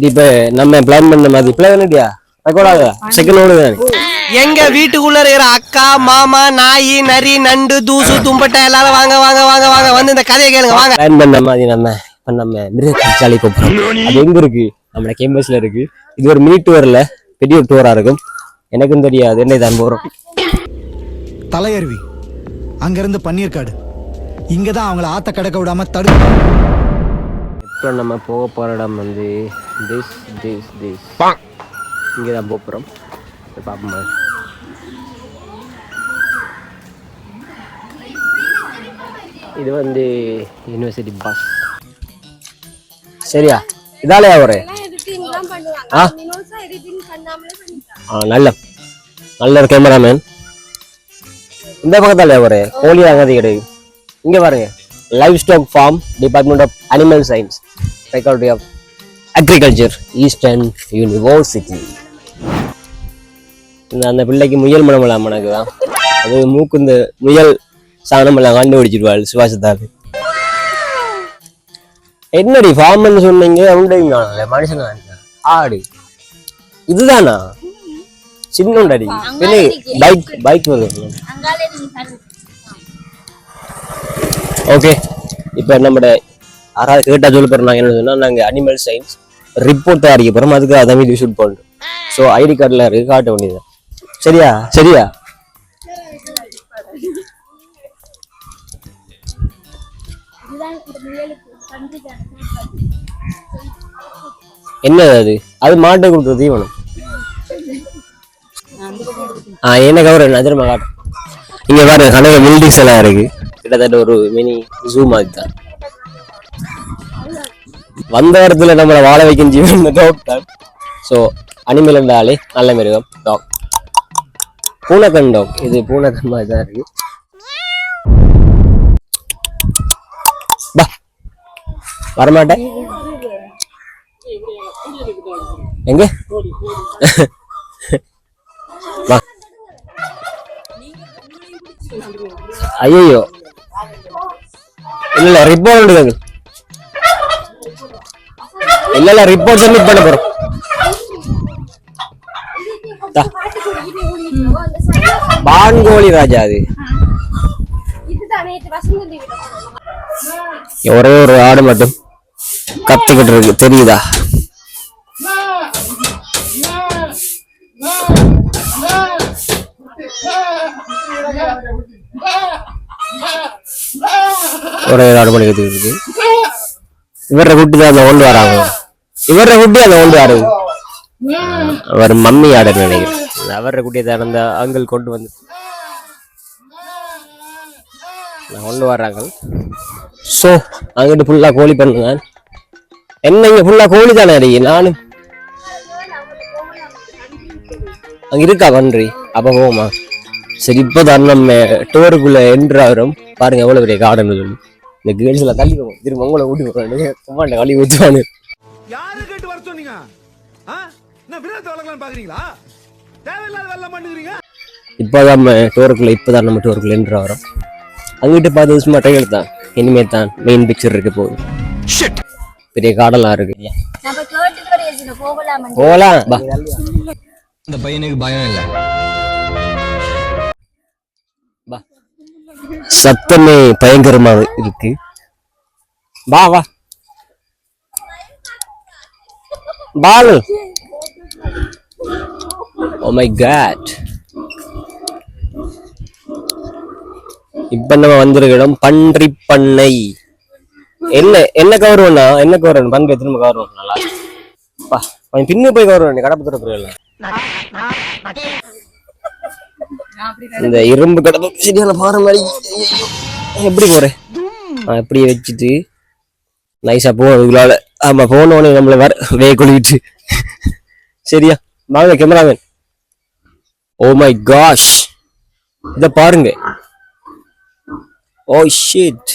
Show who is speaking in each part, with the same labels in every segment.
Speaker 1: இப்ப நம்ம பிளான் பண்ண மாதிரி. பிளான் பண்ணிட்டியா ரெக்கார்ட் ஆகுதா? செகண்ட் ஓடு
Speaker 2: எங்க வீட்டுக்குள்ள இருக்கிற அக்கா மாமா நாய் நரி நண்டு தூசு தும்பட்டை எல்லாரும் வாங்க வாங்க வாங்க வாங்க. வந்து இந்த கதையை கேளுங்க வாங்க.
Speaker 1: பிளான் பண்ண மாதிரி நம்ம இப்ப நம்ம மிருக சாலை போறோம் அது எங்க இருக்கு? நம்ம கேம்பஸ்ல இருக்கு. இது ஒரு மினி டூர்ல பெரிய டூரா இருக்கும். எனக்கும் தெரியாது என்ன தான் போறோம்.
Speaker 3: தலையருவி. அங்கிருந்து பன்னீர்காடு. இங்க தான் அவங்கள ஆத்த கடக்க விடாம தடு
Speaker 1: இப்போ நம்ம போக போற இடம் வந்து திஸ் திஸ் திஸ் இங்கே தான் போக போகிறோம் பார்ப்போம் இது வந்து யூனிவர்சிட்டி பஸ் சரியா? இதாலையா ஒரு ஆ?
Speaker 4: மினோஸா எடிட்டிங் பண்ணாமலே பண்ணிட்டாங்க.
Speaker 1: ஆ நல்ல. நல்ல ஒரு கேமராமேன் இந்த பக்கத்தால ஒரு கோழி அகதி கிடையாது இங்க பாருங்க. Livestock farm department of animal science faculty of agriculture eastern university இந்த அந்த பிள்ளைக்கு முயல் மனம் இல்லாம எனக்கு தான் அது மூக்கு இந்த முயல் சாணம் எல்லாம் கண்டுபிடிச்சிருவாள் சுவாசத்தால். என்னடி ஃபார்ம்னு சொன்னீங்க? உண்டையும் காணல மனுஷன் ஆடு. இதுதானா? சின்னோண்டடி. பின்ன பைக் பைக் வருது ஓகே இப்போ நம்மட யாராவது கேட்டா சொல்ல போறோம் நாங்கள் என்ன சொன்னா நாங்கள் அனிமல் சயின்ஸ் ரிப்போர்ட் தயாரிக்க அதுக்கு அதை மீது ஷூட் பண்ணுறோம் ஸோ ஐடி கார்டில் இருக்கு காட்ட வேண்டியது சரியா? சரியா? என்ன அது? அது மாட்டை கொடுக்குற தீவனம் ஆ என்ன கவர் நஜரமா காட்டும் இங்கே பாருங்க கனக பில்டிங்ஸ் எல்லாம் இருக்கு. கிட்டத்தட்ட ஒரு மினி ஜூ மாதிரி தான். வந்த இடத்துல நம்மளை வாழ வைக்கும் ஜீவன் இந்த டாக் தான். ஸோ அனிமல் இருந்தாலே நல்ல மிருகம் டாக் பூனைக்கண் டாக் இது பூனைக்கண் மாதிரி தான் இருக்கு. பா. வரமாட்டேன். எங்க? ஐயோ இல்ல ரிப்போர்ட் எடுங்க இல்ல ரிப்போர்ட் சப்மிட் பண்ண போறோம்? பான்கோழி ராஜா அது. ஒரே ஒரு ஆடு மட்டும் கத்துக்கிட்டு இருக்கு. தெரியுதா? ஒரே ஒரு ஆடு மட்டும் கத்துக்கிட்டு இருக்கு. இவர குட்டி தான் அந்த ஓண்டு வராங்க. இவர குட்டி அதை ஓண்டு யாரு? அவர் மம்மி ஆடு நினைக்கிறேன். அவர குட்டியை தான் அந்த அங்கிள் கொண்டு வந்து. நான் கொண்டு வர்றாங்க. ஸோ அங்கிட்டு ஃபுல்லாக கோழி பண்ணுங்க என்ன இங்கே ஃபுல்லாக கோழி தானே அடி நானும் அங்கே இருக்கா பன்றி? அப்போ போமா சரி இப்போ தான் நம்ம டோருக்குள்ளே என்ட்ரு ஆகிறோம். பாருங்க எவ்வளோ பெரிய கார்டன் சொல்லி இந்த கேர்ள்ஸ்ல தள்ளி போவோம் திரும்ப உங்களை ஊட்டி போகிறேன் சும்மா கழுவி ஊற்றுவானு
Speaker 5: யாரு கேட்டு வர சொன்னீங்க? என்ன வளர்க்கலாம்னு பாக்குறீங்களா? தேவையில்லாத வேலை பண்ணுகிறீங்க
Speaker 1: இப்போ தான் நம்ம டோருக்குள்ளே இப்போ தான் நம்ம டோருக்குள்ளே என்ட்ரு ஆகிறோம் அங்கிட்டு பார்த்து சும்மா ட்ரையல் தான் இனிமே தான் மெயின் பிக்சர் இருக்க போகுது. பெரிய காடெல்லாம் இருக்கு.
Speaker 4: போகலாம்
Speaker 6: இந்த பையனுக்கு பயம் இல்லை.
Speaker 1: வா சத்தமே பயங்கரமா இருக்கு. வா வா. பால் ஓ மை காட் இப்ப நம்ம வந்திருக்கிறோம் பன்றி பண்ணை. என்ன என்ன கௌரவம்னா என்ன கௌரவம் பன்றி திரும்ப கௌரவம் நல்லா பா அவன் பின்னு போய் கௌரவம் வேணும் கடப்பு இந்த இரும்பு கடப்பு சரியான பாரு மாதிரி. எப்படி போறேன் அப்படியே இப்படியே வச்சுட்டு நைஸா போவோம் அதுக்குள்ளால. ஆமா போனோடனே நம்மள வர வே கொழுவிட்டு சரியா? வாங்க கேமராமேன் ஓ மை காஷ் இத பாருங்க. Oh ஓ ஷிட்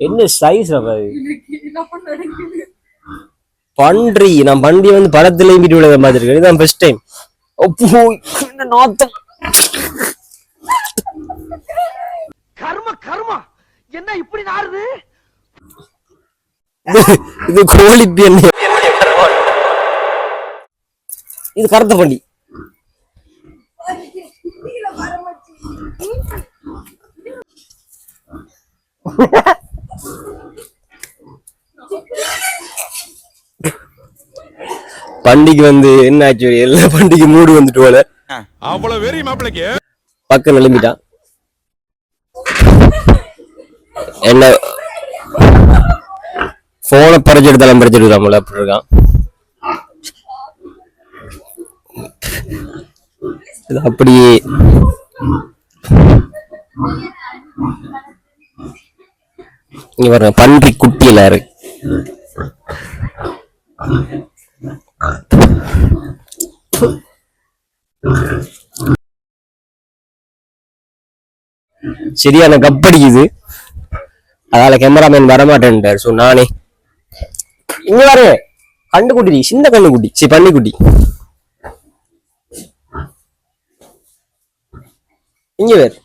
Speaker 1: என்ன சைஸ் அது பன்றி. நான் பன்றி வந்து படத்துலயும் மீட்டு விழுத மாதிரி இருக்கு. இதுதான் ஃபர்ஸ்ட் டைம் அப்போ என்ன நாத்தம்?
Speaker 2: கர்ம கர்மா. என்ன இப்படி நாருது
Speaker 1: இது கோழி பெண் இது கருத்த பண்டி பண்டிகை வந்து என்ன ஆச்சு எல்லா பண்டிகை மூடு வந்துட்டு போல.
Speaker 5: அவ்வளவு வெறி மாப்பிளைக்கு.
Speaker 1: பக்கம் நிலம்பிட்டான். என்ன போனை பறிச்சுட்டு எடுத்தாலும் பறிச்சுட்டு நம்மள அப்படி இருக்கான். அப்படியே. இங்க பாருங்க பன்றி குட்டியில இருக்கு சரியான கப்படிக்குது அதால கேமராமேன் வரமாட்டேன்ட்டார். ஸோ நானே இங்க பாருங்க கண்டுக்குட்டி சின்ன கண்ணுக்குட்டி சரி பன்னிக்குட்டி. இங்க வேறு.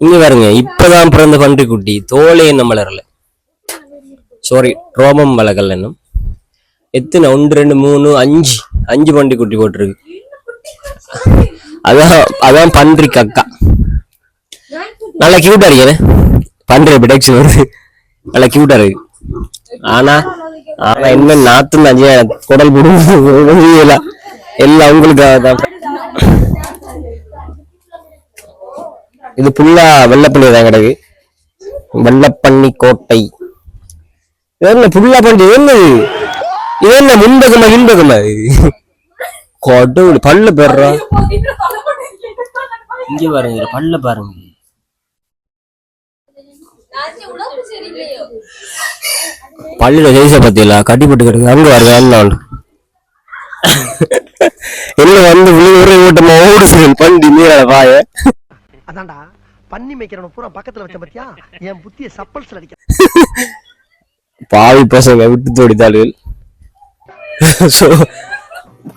Speaker 1: இங்க பாருங்க. இப்பதான் பிறந்த பன்றிக்குட்டி. தோலே என்ன மலரல? சாரி ரோமம் வளகல் என்னும் எத்தனை? ஒன்று ரெண்டு மூணு அஞ்சு. அஞ்சு பன்றிக்குட்டி போட்டிருக்கு. அதான் அதான் பன்றி கக்கா. நல்லா கியூட்டா இருக்கேன் பன்றி ப்ரொடக்ஷன் வருது? நல்லா கியூட்டா இருக்கு. ஆனா ஆனா என்ன நாத்து அஞ்சு குடல் போடும் எல்லாம் உங்களுக்காக தான். இது ஃபுல்லா வெள்ளப்பள்ளி தான் கிடக்கு. வெள்ளப்பண்ணி கோட்டை. என்ன ஃபுல்லா பண்ணி என்னது? இது என்ன முன்பகமா இன்பகமா கடவுள் பல்ல பெறா இங்க பாருங்க பல்ல பாருங்க. பள்ளியில ஜெயிச பத்தியில கட்டிப்பட்டு கிடக்கு. அங்க வருது அண்ணாள் என்ன வந்து ஒரே ஓட்டமா ஓடு பண்டி மீறாத பாய
Speaker 2: அதான்டா பண்ணி மேய்க்கிறவன பூரா பக்கத்துல வச்ச பத்தியா? என் புத்திய சப்பல்ஸ்ல அடிக்க.
Speaker 1: பாவி பசங்க விட்டு தோடித்தாளுகள் ஸோ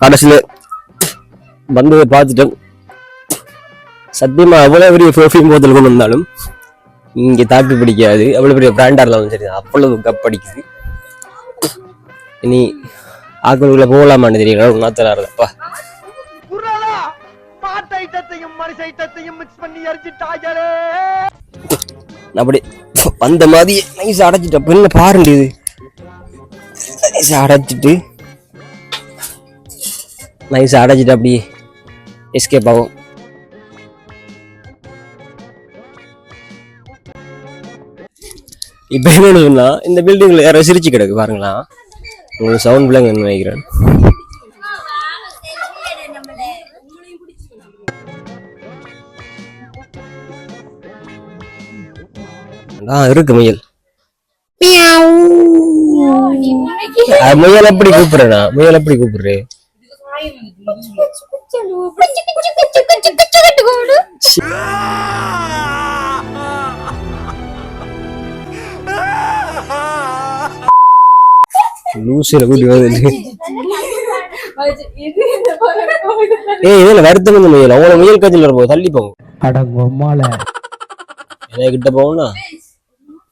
Speaker 1: கடைசியில் வந்ததை பார்த்துட்டேன் சத்தியமா அவ்வளோ பெரிய பெர்ஃப்யூம் போத்தல் கொண்டு வந்தாலும் இங்கே தாக்கு பிடிக்காது. அவ்வளோ பெரிய பிராண்டாக இருந்தாலும் சரி அவ்வளவு கப் அடிக்குது. இனி ஆக்களுக்குள்ள போகலாமான்னு தெரியல. உணர்த்தலா இருந்தப்பா அப்படி வந்த மாதிரி நைஸ் அடைச்சிட்ட பெண்ண பாருங்க இது? நைஸ் அடைச்சிட்டு நைஸ் அடைச்சிட்டு அப்படியே எஸ்கேப் ஆகும். இப்போ என்ன சொன்னா இந்த பில்டிங்ல யாரோ சிரிச்சு கிடக்கு பாருங்களா உங்களுக்கு சவுண்ட் பிள்ளைங்க நினைக்கிறேன் ஆ இருக்கு முயல் முயல் எப்படி கூப்பிடுறேனா முயல் எப்படி கூப்பிடுறே லூசில கூட்டி வந்து ஏய் இதுல வருத்தம் இந்த முயல். அவங்கள முயல் கட்சியில் இருப்போம் தள்ளி போங்க.
Speaker 3: அடங்கொம்மால
Speaker 1: என்ன கிட்ட போகணும்னா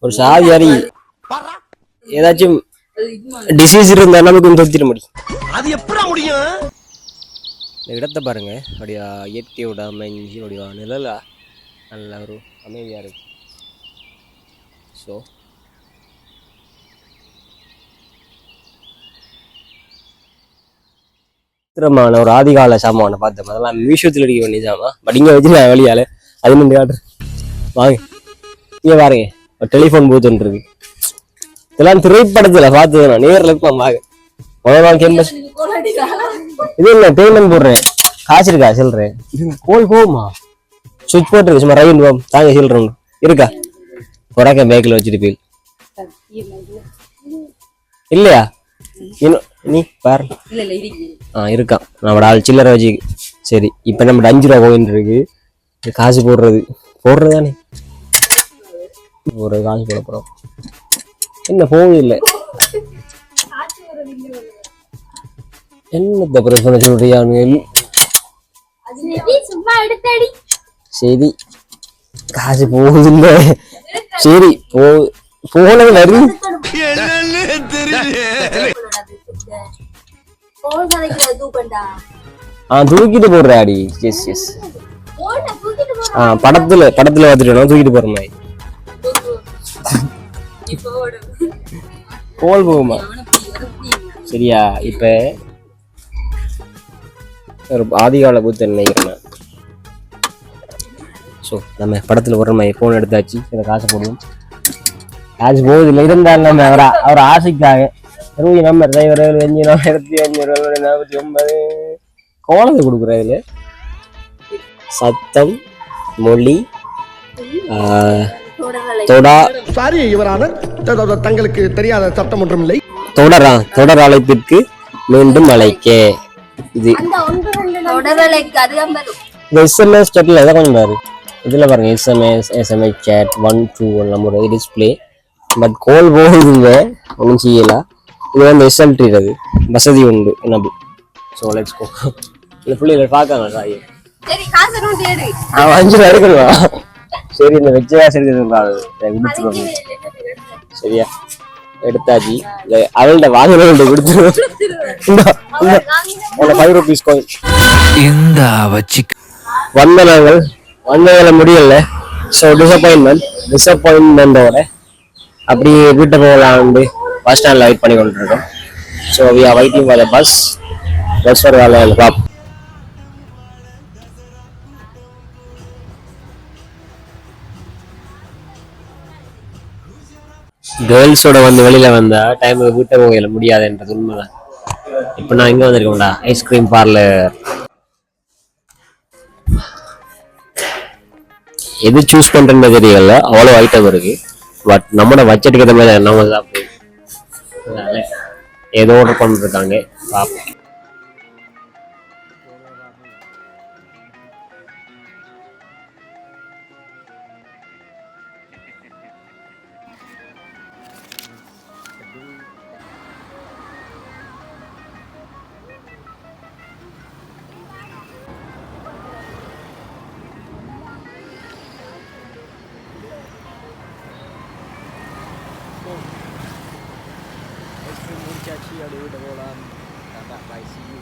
Speaker 1: ஒரு சாவி அறி ஏதாச்சும் டிசீஸ் இருந்தா நமக்கு தொத்திட முடியும்.
Speaker 2: அது எப்படா முடியும்?
Speaker 1: இந்த இடத்த பாருங்க. அப்படியா இயற்கையோட அமைஞ்சி அப்படியா நிழலா நல்ல ஒரு அமைதியா இருக்கு. ஸோ சித்திரமான ஒரு ஆதிகால சாமானை பார்த்தேன். அதெல்லாம் மியூசியத்தில் அடிக்க வேண்டிய சாமான் பட் இங்கே வச்சுருக்கேன் வெளியால அது நின்று காட்டுறேன் வாங்க. இங்கே பாருங்க. ஒரு டெலிஃபோன் பூத் ஒன்று இருக்கு. இதெல்லாம் திரைப்படத்தில் பார்த்தது நான். நேரில் இருக்கலாம் வாங்க முதல் நாள் கேம்பஸ். இது இல்லை பேமெண்ட் போடுறேன். காசு இருக்கா? சொல்கிறேன் கோல் போகுமா சுவிட்ச் போட்டுருக்கு சும்மா ரைன் போகும் தாங்க சொல்கிறோம் இருக்கா? கொடாக்க பேக்கில் வச்சுட்டு போய். இல்லையா? இன்னும் நீ பாரு. ஆ இருக்கான் நம்மளோட ஆள் சில்லறை வச்சு சரி இப்போ நம்ம அஞ்சு ரூபா கோயின் இருக்கு. காசு போடுறது. போடுறது தானே ஒரு காசு போட போகிறோம் என்ன போகுது இல்லை. என்னத்த பிரச்சனை சொல்றியானு
Speaker 4: சும்மா எடுத்தடி.
Speaker 1: சரி. காசு போகுது இல்லை சரி போ போனது வருது ஆ தூக்கிட்டு போடுற அடி எஸ் எஸ் ஆ படத்துல படத்துல பார்த்துட்டு தூக்கிட்டு போற மாதிரி. கோல் போகுமா? சரியா இப்ப. ஒரு ஆதிகால புத்தன் நினைக்கிறேன் ஸோ நம்ம படத்துல வர்ற மாதிரி ஃபோன் எடுத்தாச்சு. இதை காசு போடுவோம். காசு போகுது இல்லை இருந்தாலும் நம்ம அவர் அவர் ஆசைக்காக இருபது நம்பர் டிரைவர் அஞ்சு ஆயிரத்தி அஞ்சூறு நாற்பத்தி ஒன்பது கோலத்தை கொடுக்குறதுல சத்தம் மொழி ஆஹ், தொடா.
Speaker 7: சாரி யுவரானர் தங்களுக்கு தெரியாத சட்டம் ஒன்றும் இல்லை
Speaker 1: தொடரா தொடர் அழைப்பிற்கு மீண்டும் அழைக்க. இது இந்த எஸ்எம்எஸ் சேட்டில் எதை கொஞ்சம் பாரு. இதில் பாருங்க SMS SMS chat one two நம்ம டிஸ்பிளே பட் கோல் போகுதுங்க ஒன்றும் செய்யல. இது வந்து எஸ்எல்டி அது. வசதி உண்டு என்ன ஸோ லெட்ஸ் கோ இந்த பிள்ளைகள் பார்க்காங்க சாய் அவன் அஞ்சு ரூபா எடுக்கணுமா? சரி இந்த வெஜ் காசு எடுக்கிறது சரியா? எடுத்தாச்சு. இந்த அவள்கிட்ட வாங்கினவள்கிட்ட கொடுத்துருவோம் இந்தா, ஃபைவ் ருபீஸ் கோயின்
Speaker 6: இந்த வச்சு
Speaker 1: வந்தனங்கள். வந்ததில் முடியல. ஸோ டிசப்பாயின்மெண்ட் டிசப்பாயின்மெண்டோட அப்படியே வீட்டை போகலான்னு பஸ் ஸ்டாண்டில் வெயிட் பண்ணி கொண்டிருக்கோம். So we are waiting for the bus bus ஒரு வேலை பாப் கேர்ள்ஸோட வந்து வெளியில வந்தா டைம் வீட்டை போகல முடியாதுன்றது உண்மைதான். இப்போ நான் இங்கே வந்திருக்கேன்டா ஐஸ்கிரீம் பார்லர் எது சூஸ் பண்ணுறேன்னு தெரியல அவ்வளோ ஐட்டம் இருக்கு. பட் நம்மளோட பட்ஜெட்டுக்கு ஏற்ற மாதிரி நம்ம சாப்பிடுவோம். அதனால ஏதோ ஆர்டர் பண்ணிருக்காங்க பார்ப்போம் ஐஸ்கிரீம் முடிச்சாச்சு அப்படியே வீட்டை போகலாம் டாடா பாய் சி யூ